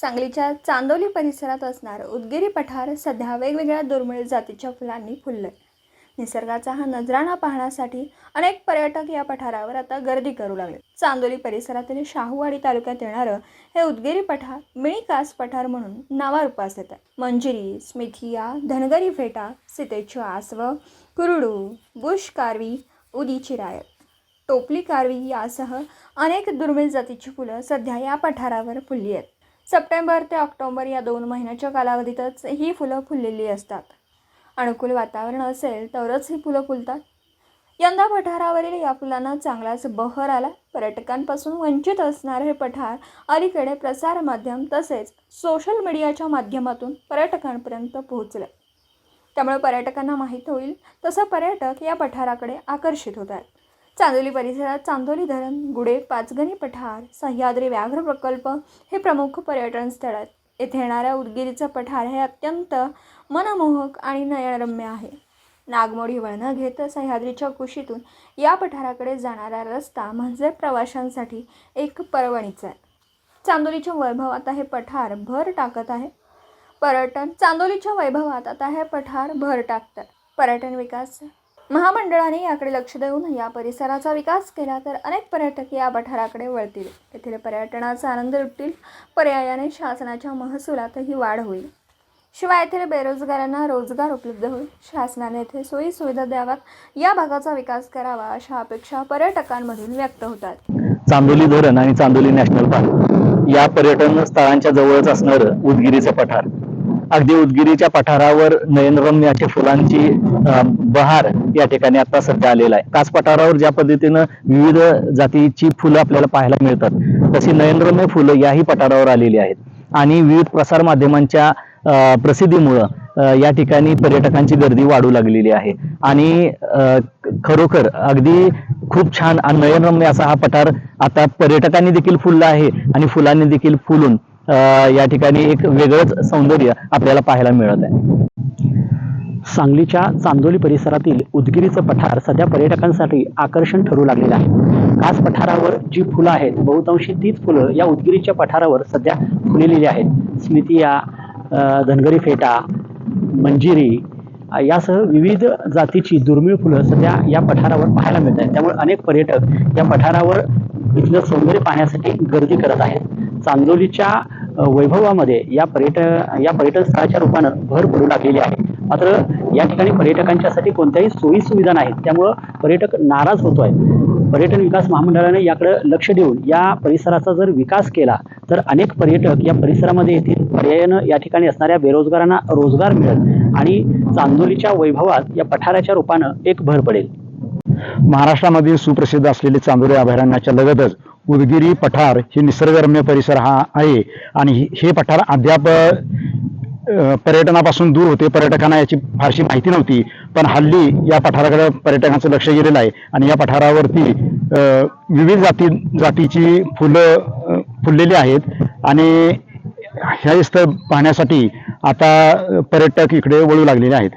सांगलीच्या चांदोली परिसरात असणारं उदगिरी पठार सध्या वेगवेगळ्या दुर्मिळ जातीच्या फुलांनी फुललंय. निसर्गाचा हा नजराणा पाहण्यासाठी अनेक पर्यटक या पठारावर आता गर्दी करू लागले. चांदोली परिसरातील शाहूवाडी तालुक्यात येणारं हे उदगिरी पठार मिनी कास पठार म्हणून नावारूपास येत आहे मंजिरी स्मिथिया धनगरी फेटा सीतेची आसव कुरडू बुश कारवी उदीची रायत टोपली कारवी यासह अनेक दुर्मिळ जातीची फुलं सध्या या पठारावर फुलली आहेत. सप्टेंबर ते ऑक्टोबर या दोन महिन्याच्या कालावधीतच ही फुलं फुललेली असतात. अनुकूल वातावरण असेल तरच ही फुलं फुलतात. यंदा पठारावरील या फुलांना चांगलाच बहर आला. पर्यटकांपासून वंचित असणारे हे पठार अलीकडे प्रसारमाध्यम तसेच सोशल मीडियाच्या माध्यमातून पर्यटकांपर्यंत पोहोचलं. त्यामुळे पर्यटकांना माहीत होईल तसं पर्यटक या पठाराकडे आकर्षित होत आहेत चांदोली परिसरात चांदोली धरण गुडे पाचगणी पठार सह्याद्री व्याघ्र प्रकल्प हे प्रमुख पर्यटन स्थळ आहेत. येथे येणाऱ्या उदगिरीचं पठार हे अत्यंत मनमोहक आणि नयनरम्य आहे. नागमोडी वळणं घेत सह्याद्रीच्या कुशीतून या पठाराकडे जाणारा रस्ता म्हणजे प्रवाशांसाठी एक पर्वणीचा आहे. चांदोलीच्या वैभवात हे पठार भर टाकत आहे. पर्यटन चांदोलीच्या वैभवात आता हे पठार भर टाकतात. पर्यटन विकास महामंडळाने याकडे लक्ष देऊन या परिसराचा विकास केला तर अनेक पर्यटक या पठाराकडे वळतील. येथील पर्यटनाचा आनंद लुटतील. पर्यायाने शासनाच्या महसुलातही वाढ होईल. शिवाय येथील बेरोजगारांना रोजगार उपलब्ध होईल. शासनाने येथे सोयी सुविधा द्याव्यात. या भागाचा विकास करावा अशा अपेक्षा पर्यटकांमधून व्यक्त होतात. चांदोली धरण आणि चांदोली नॅशनल पार्क या पर्यटन स्थळांच्या जवळच असणारं उदगिरीचं पठार. अगदी उदगिरीच्या पठारावर नयनरम्य अशी फुलांची बहार या ठिकाणी आता सध्या आलेला आहे. कास पठारावर ज्या पद्धतीनं विविध जातीची फुलं आपल्याला पाहायला मिळतात तशी नयनरम्य फुलं याही पठारावर आलेली आहेत. आणि विविध प्रसार माध्यमांच्या प्रसिद्धीमुळं या ठिकाणी पर्यटकांची गर्दी वाढू लागलेली आहे. आणि खरोखर अगदी खूप छान आणि नयनरम्य असा हा पठार आता पर्यटकांनी देखील फुलला आहे आणि फुलांनी देखील फुलून या ठिकाणी एक वेगळंच सौंदर्य आपल्याला पाहायला मिळत आहे. सांगलीच्या चांदोली परिसरातील उदगिरीचं पठार सध्या पर्यटकांसाठी आकर्षण ठरू लागलेलं आहे. खास पठारावर जी फुलं आहेत बहुतांशी तीच फुलं या उदगिरीच्या पठारावर सध्या फुलेलेली आहेत. स्मितिया धनगरी फेटा मंजिरी यासह विविध जातीची दुर्मिळ फुलं सध्या या पठारावर पाहायला मिळत आहेत. त्यामुळे अनेक पर्यटक या पठारावर इथलं सौंदर्य पाहण्यासाठी गर्दी करत आहेत. चांदोलीच्या वैभवामध्ये या पर्यट या पर्यटन स्थळाच्या रूपानं भर पडू लागलेली आहे. मात्र या ठिकाणी पर्यटकांच्यासाठी कोणत्याही सोयी सुविधा नाहीत. त्यामुळं पर्यटक नाराज होतोय. पर्यटन विकास महामंडळाने याकडे लक्ष देऊन या परिसराचा जर विकास केला तर अनेक पर्यटक या परिसरामध्ये येतील. पर्यायानं या ठिकाणी असणाऱ्या बेरोजगारांना रोजगार मिळेल आणि चांदोलीच्या वैभवात या पठाराच्या रूपानं एक भर पडेल. महाराष्ट्रामध्ये सुप्रसिद्ध असलेले चांदोली अभयारण्याच्या लगतच उदगिरी पठार हे निसर्गरम्य परिसर हा आहे. आणि हे- हे पठार अद्याप पर्यटनापासून दूर होते. पर्यटकांना याची फारशी माहिती नव्हती. पण हल्ली या पठाराकडे पर्यटकांचं लक्ष गेलेलं आहे. आणि या पठारावरती विविध जाती जातीची फुलं फुललेली आहेत. आणि हे स्थळ पाहण्यासाठी आता पर्यटक इकडे वळू लागलेले आहेत.